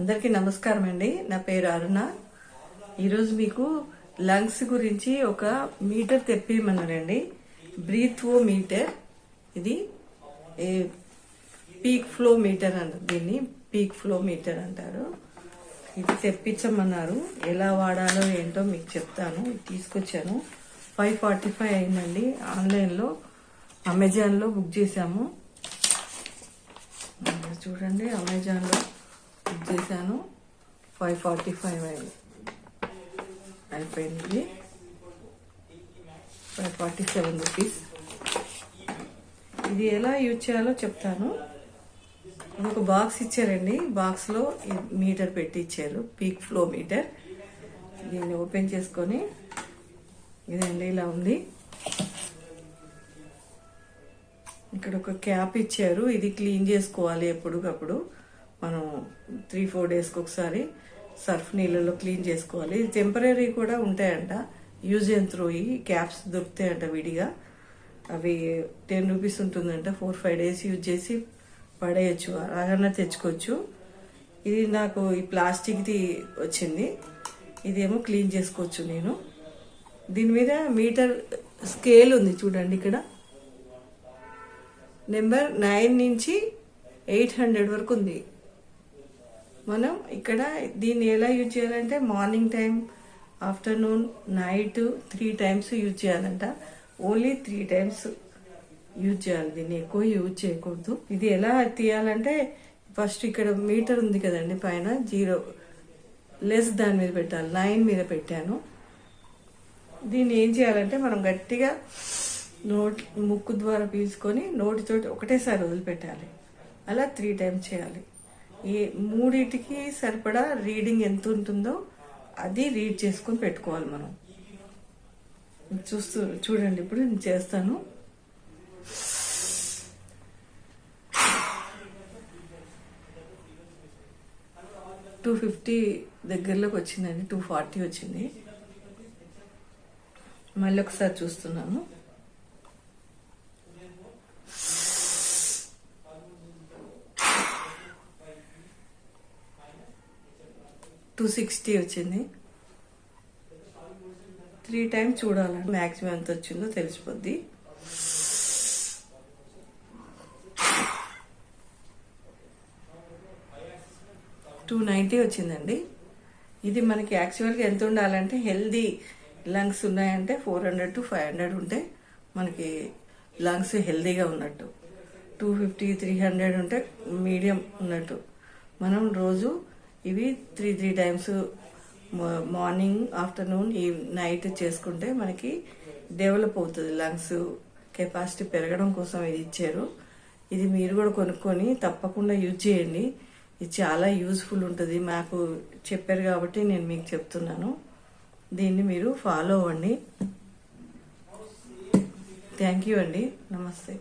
అందరికీ నమస్కారం అండి నా పేరు అరుణ. ఈరోజు మీకు లంగ్స్ గురించి ఒక మీటర్ తెప్పిమన్నానండి బ్రీత్ ఓ మీటర్. ఇది ఏ పీక్ ఫ్లో మీటర్ అంటారు దీన్ని పీక్ ఫ్లో మీటర్ అంటారు. ఇది తెప్పించమన్నారు. ఎలా వాడాలో ఏంటో మీకు చెప్తాను. తీసుకొచ్చాను. ఫైవ్ ఫార్టీ ఫైవ్ అయిందండి. ఆన్లైన్లో అమెజాన్లో బుక్ చేశాము. చూడండి అమెజాన్లో. బుక్ చేశాను. ఫైవ్ ఫార్టీ ఫైవ్ అయింది అయిపోయింది. Five forty seven rupees. ఇది ఎలా యూజ్ చేయాలో చెప్తాను. ఒక బాక్స్ ఇచ్చారండి. బాక్స్లో మీటర్ పెట్టి ఇచ్చారు పీక్ ఫ్లో మీటర్. దీన్ని ఓపెన్ చేసుకొని ఇదండి ఇలా ఉంది. ఇక్కడ ఒక క్యాప్ ఇచ్చారు. ఇది క్లీన్ చేసుకోవాలి ఎప్పటికప్పుడు మనం త్రీ ఫోర్ డేస్కి ఒకసారి సర్ఫ్ నీళ్ళలో క్లీన్ చేసుకోవాలి. టెంపరీ కూడా ఉంటాయంట. యూజ్ అండ్ త్రో ఈ క్యాప్స్ దొరుకుతాయంట విడిగా. అవి టెన్ రూపీస్ ఉంటుందంట. ఫోర్ ఫైవ్ డేస్ యూజ్ చేసి పడేయచ్చు. అలాగన్నా తెచ్చుకోవచ్చు. ఇది నాకు ఈ ప్లాస్టిక్ది వచ్చింది. ఇదేమో క్లీన్ చేసుకోవచ్చు నేను. దీని మీద మీటర్ స్కేల్ ఉంది చూడండి ఇక్కడ. నెంబర్ నైన్ నుంచి ఎయిట్ హండ్రెడ్ వరకు ఉంది. మనం ఇక్కడ దీన్ని ఎలా యూజ్ చేయాలంటే morning time afternoon night three times use చేయాలంట. ఓన్లీ త్రీ టైమ్స్ యూజ్ చేయాలి. దీన్ని ఎక్కువ యూజ్ చేయకూడదు. ఇది ఎలా తీయాలంటే ఫస్ట్ ఇక్కడ మీటర్ ఉంది కదండి పైన జీరో లెస్ దాని మీద పెట్టాలి. లైన్ మీద పెట్టాను. దీన్ని ఏం చేయాలంటే మనం గట్టిగా నోట్ ముక్కు ద్వారా పీల్చుకొని నోటితోటి ఒకటేసారి వదిలిపెట్టాలి. అలా త్రీ టైమ్స్ చేయాలి. ఈ మూడింటికి సరిపడా రీడింగ్ ఎంత ఉంటుందో అది రీడ్ చేసుకొని పెట్టుకోవాలి మనం. చూస్తూ చూడండి ఇప్పుడు నేను చేస్తాను. టూ ఫిఫ్టీ దగ్గరలోకి వచ్చిందండి టూ ఫార్టీ వచ్చింది. మళ్ళీ ఒకసారి చూస్తున్నాను. టూ సిక్స్టీ వచ్చింది. త్రీ టైమ్స్ చూడాలండి. మ్యాక్సిమం ఎంత వచ్చిందో తెలిసిపోద్ది. టూ నైంటీ వచ్చిందండి. ఇది మనకి యాక్చువల్గా ఎంత ఉండాలంటే హెల్దీ లంగ్స్ ఉన్నాయంటే four hundred to five hundred ఉంటే మనకి లంగ్స్ హెల్దీగా ఉన్నట్టు. టూ ఫిఫ్టీ త్రీ హండ్రెడ్ ఉంటే మీడియం ఉన్నట్టు. మనం రోజు ఇవి three three times morning afternoon ఈ నైట్ చేసుకుంటే మనకి డెవలప్ అవుతుంది. లంగ్స్ కెపాసిటీ పెరగడం కోసం ఇది ఇచ్చారు. ఇది మీరు కూడా కొనుక్కొని తప్పకుండా యూజ్ చేయండి. ఇది చాలా యూజ్ఫుల్ ఉంటుంది. మాకు చెప్పారు కాబట్టి నేను మీకు చెప్తున్నాను. దీన్ని మీరు ఫాలో అవ్వండి. థ్యాంక్ యూ అండి. నమస్తే.